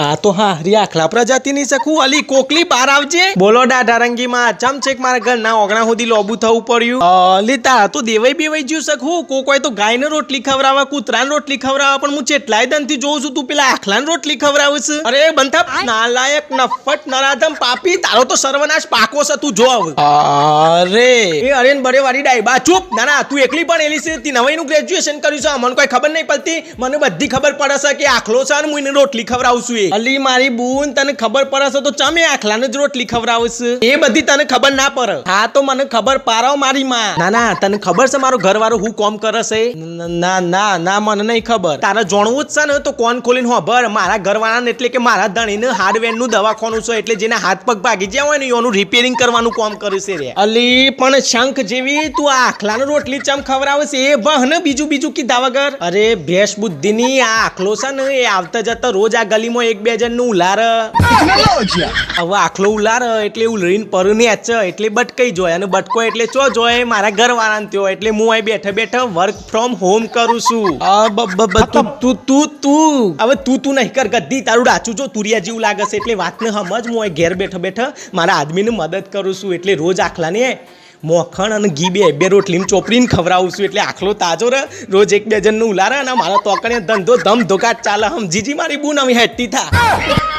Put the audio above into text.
આ તો હા હરી આખલા પ્રજાતિની સખું અલી, કોકલી, બાર આવજે. બોલો ડાઢારંગી માં ચમ છેક મારા ઘર ના ઓગણા સુધી લોબુ થવું પડ્યું? અલી તારા તો દેવાઈ બેવાઈ જ્યું સખું કોકોય તો ગાયને રોટલી ખવડાવે કૂતરાને રોટલી ખવડાવે પણ હું ચેટલાય દનથી જોઉં છું, તું પેલા આખલાને રોટલી ખવડાવે અરે બંધા નાલાયક, નફટ, નરાધમ, પાપી, તારો તો સર્વનાશ પાકો છે, તું જો અરે, એ અરે બરે વાળી ડાયબા ચૂપ, ના ના, તું એકલી પણ એલી છે, તી નવાઈનું ગ્રેજ્યુએશન કર્યું છે મને કોઈ ખબર નહીં પડતી. મને બધી ખબર પડે છે કે આખલો છે અને હું એને રોટલી ખવડાવું છું એ. અલી મારી બૂન, તને ખબર પડે છે તો ચમે આખલાને જ રોટલી ખવડાવે એ બધી તને ખબર ના પડે. હા, તો મને ખબર પારાવ મારી માં. ના ના, તને ખબર છે મારો ઘરવાળો હું કોમ કરશે ના ના ના મને નહીં ખબર. તારે જોણવું જ છે ને તો કોણ ખોલીને હોભર મારા ઘરવાળાને એટલે કે મારા ધણીને હાર્ડવેરનું દવાખાનું છે, એટલે જેના હાથ પગ ભાગી જ્યાં હોય ને એનું રિપેરિંગ કરવાનું કામ કરશે રે. અલી, પણ શંખ જેવી તું આ આખલાને રોટલી ચમ ખવડાવે છે એ વહ ને બીજું બીજું કીધા વગર? અરે, ભેંસ બુદ્ધિની આ આખલો છે ને, એ આવતા જતા રોજ આ ગલીમાં એક બે જણનું ઉલાર. હવે આખલો ઉલાર એટલે ઉલરીને પરું ને છે એટલે બટકાઈ જોય અને બટકો એટલે ચો જોય? મારા ઘર વાળા થયો એટલે હું અહીં બેઠા બેઠા વર્ક ફ્રોમ હોમ કરું છું. તું તું તું તું. હવે તું તું નહીં કર ગદ્દી તારું ડાચું જો તુરિયા જેવું લાગે છે એટલે વાતને સમજ હું અહીં ઘેર બેઠા બેઠા મારા આદમીને મદદ કરું છું એટલે રોજ આખલાને મોખણ અને ઘી બે બે રોટલીને ચોપડીને ખવડાવું છું. એટલે આખલો તાજો રહે રોજ એક બે જણનું ઉલારે અને મારા તોકણે ધંધો ધમ ધોકાટ ચાલે. હમ, જીજી મારી બૂન અમે હેઠતી થા.